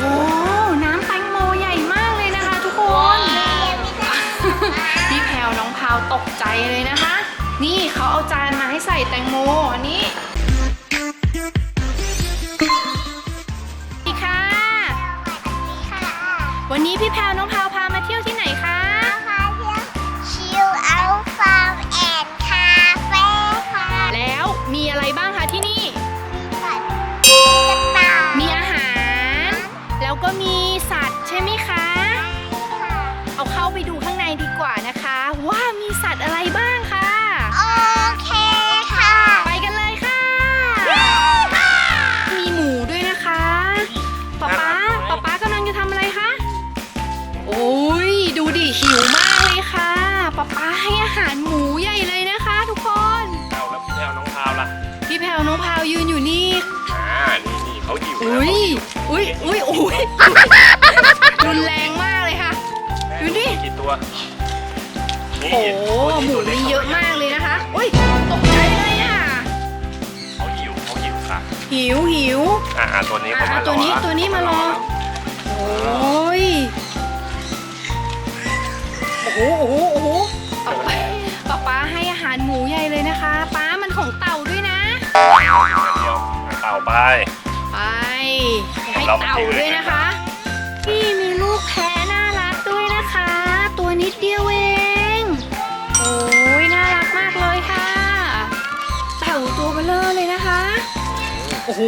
โหน้ำแตงโมใหญ่มากเลยนะคะทุกคน พี่แพลวน้องพาวตกใจเลยนะคะ นี่เขาเอาจานมาให้ใส่แตงโมอันนี้นี่ค่ะ วันนี้พี่แพลวน้องพาวพามาเที่ยว อุ้ยอุ้ยอุ้ยรุนแรงมากเลยค่ะ ดูดิมีกี่ตัวโอ้โหหมูนี่เยอะมากเลยนะคะอุ้ยตกใจเลยอะเขาหิวเขาหิวค่ะหิวหิวอ่าอ่าตัวนี้เขามาอะตัวนี้ตัวนี้มารอโอ้ยโอ้โหโอ้โหโอ้โหป๊าป๊าป๊าป๊าให้อาหารหมูใหญ่เลยนะคะ ป๊ามันของเต่าด้วยนะเดียวอะ เต่าไปไปให้เต่าด้วยนะคะ พี่มีลูกแพะน่ารักด้วยนะคะ ตัวนิดเดียวเอง โอ้ยน่ารักมากเลยค่ะ เต่าตัวเบลเลอร์เลยนะคะ โอ้โห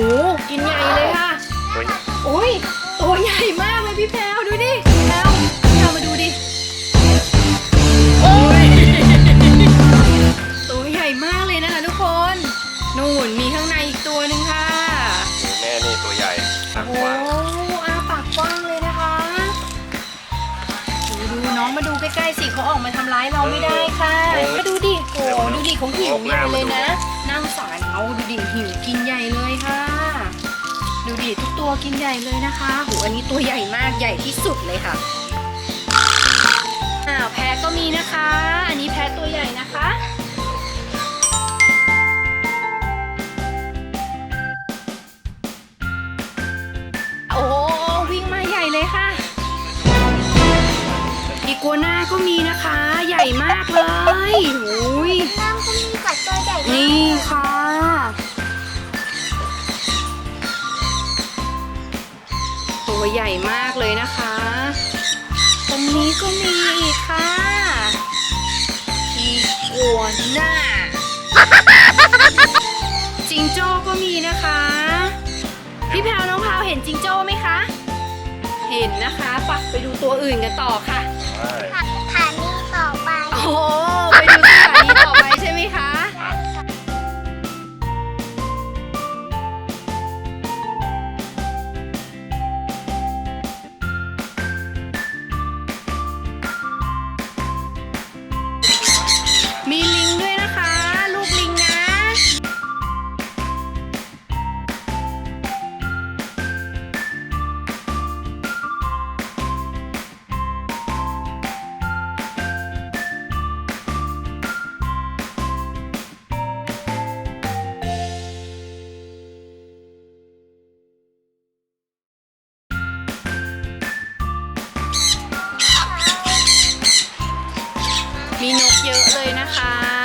กินใหญ่เลยค่ะตัวโอ้ยตัวใหญ่มากเลยพี่แพลวดูดิแพลวพี่แพลวมาดูดิ โอ้ยตัวใหญ่มากเลยนะคะทุกคน นู่นมีข้างในอีกตัวหนึ่งค่ะ มาดูใกล้ๆสิเขาออกมาทำร้ายเราไม่ได้ค่ะมาดูดิโอ้ดูดิเขาหิวใหญ่เลยนะนั่งสารเขาดูดิหิวกินใหญ่เลยค่ะ ดูดิทุกตัวกินใหญ่เลยนะคะโหอันนี้ตัวใหญ่มากใหญ่ที่สุดเลยค่ะอ้าวแพะก็มีนะคะ อันนี้แพะตัวใหญ่นะคะ กัวน่าก็มีนะคะ ใหญ่มากเลยโอ้ยนี่ค่ะ ตัวใหญ่มากเลยนะคะ ตรงนี้ก็มีอีกค่ะอีกัวน่าจิงโจ้ก็มีนะคะ พี่แพลวน้องพาวเห็นจิงโจ้ไหมคะ เห็นนะคะปักไปดูตัวอื่นกันต่อค่ะ ใช่โอ้โหไปดูสถ เลยนะคะ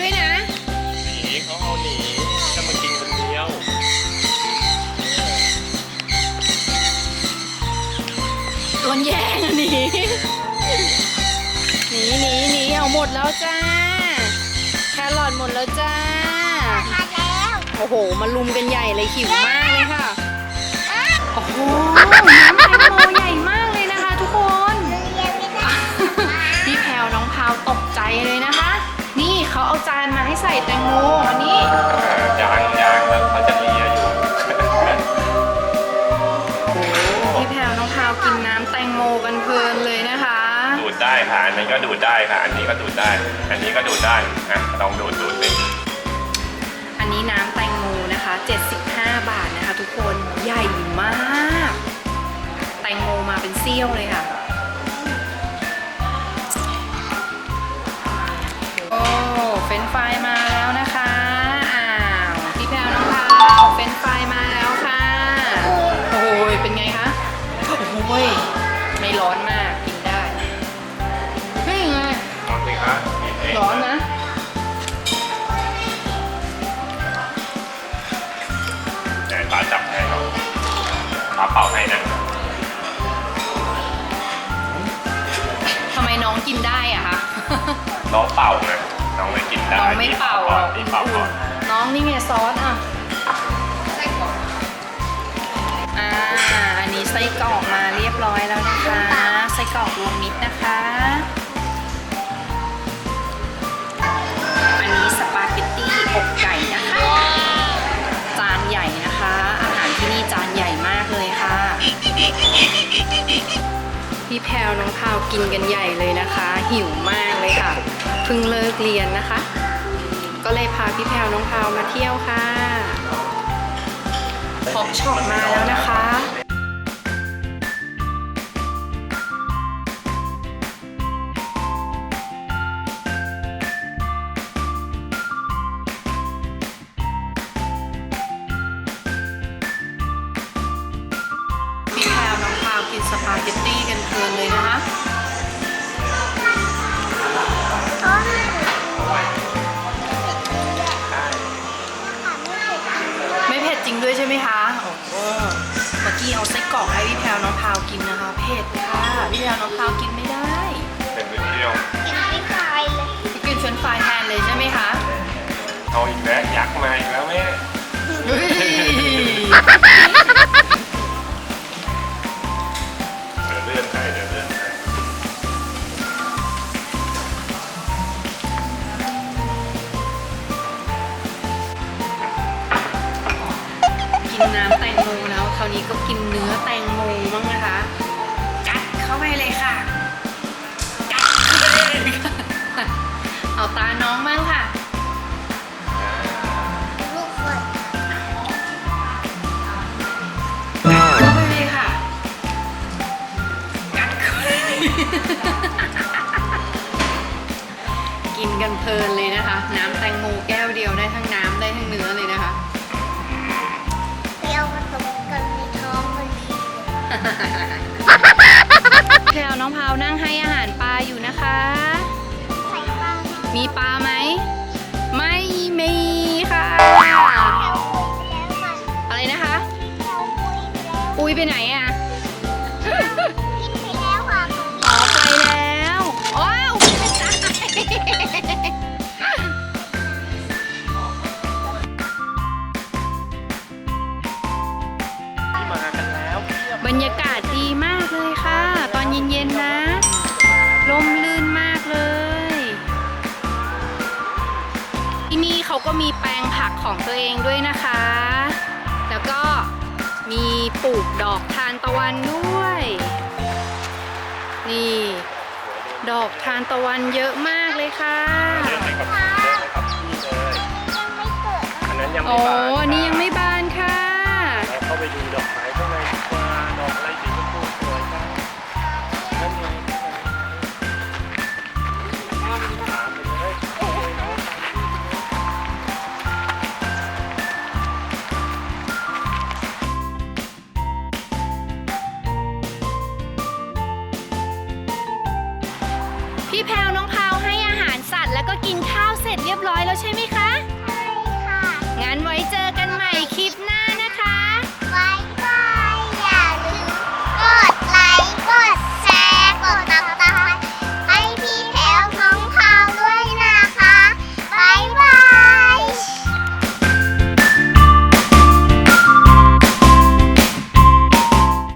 ด้วยนะ หนีเขาเอาหนีจะมากินคนเดียวโดนแย่งหนีหนีหนีหนีเอาหมดแล้วจ้า แครอทหมดแล้วจ้าโอ้โห มาลุมกันใหญ่เลยหิวมากเลยค่ะ โอ้โห น้ำแตงโมใหญ่มากเลยนะคะทุกคนพี่แพรวน้องพาวตกใจเลยนะคะ เขาเอาจานมาให้ใส่แตงโมอันนี้ยางยางแล้วเขาจะเลียอยู่ พี่แพลวน้องพาวกินน้ำแตงโมกันเพลินเลยนะคะ ดูดได้ค่ะอันนี้ก็ดูดได้ค่ะอันนี้ก็ดูดได้ อันนี้ก็ดูดได้อะลองดูดดูดสิอันนี้น้ำแตงโมนะคะ 75 บาทนะคะทุกคนใหญ่มาก แตงโมมาเป็นเซี่ยวเลยค่ะ ร้อนนะไหนป้าจับให้เขาป้าเป่าให้นะทำไมน้องกินได้อะคะ น้องเป่านะน้องเลยกินได้น้องไม่เป่าก่ออะนนี่เป่าก่อนน้องนี่ไงซอสอะอ่าอันนี้ไส้กรอกมาเรียบร้อยแล้วนะคะ ไส้กรอกรวมมิตรนะคะ พี่แพลวน้องพาวกินกันใหญ่เลยนะคะ หิวมากเลยค่ะ เพิ่งเลิกเรียนนะคะ ก็เลยพาพี่แพลวน้องพาวมาเที่ยวค่ะพอกช็อปมาแล้วนะคะ กี้เอาไส้กรอกให้พี่แพลวน้องพาวกินนะคะเผ็ดค่ะพี่แพลวน้องพาวกินไม่ได้เป็นเที่ยวกินไม่คลายเลยกินเฟรนช์ฟรายแทนเลยใช่ไหมคะเอาอีกแล้วยักษ์มาอีกแล้วแม่ กินกันเพลินเลยนะคะ น้ำแตงโมแก้วเดียวได้ทั้งน้ำได้ทั้งเนื้อเลยนะคะเปรี้ยวผสมกันในท้องพอดีเลยแพลวน้องพาวนั่งให้อาหารปลาอยู่นะคะ ใส่ปลามีปลาไหม ไม่มีค่ะ แถวคุยไปแล้วค่ะอะไรนะคะ แถวคุยไปแล้ว ปุยไปไหนอะกิน มากันแล้วเพียบบรรยากาศดีมากเลยค่ะ ตอนเย็นๆนะ ลมลื่นมากเลย ที่นี่เขาก็มีแปลงผักของตัวเองด้วยนะคะ แล้วก็มีปลูกดอกทานตะวันด้วย นี่ ดอกทานตะวันเยอะมากเลยค่ะเดินไปกับพี่เดินไปกับพี่เลยยังไม่เกิดอันนั้นยังโอ้ไม่บานอันนี้ยังไม่บานค่ะ เราเข้าไปดูดอกไม้ ด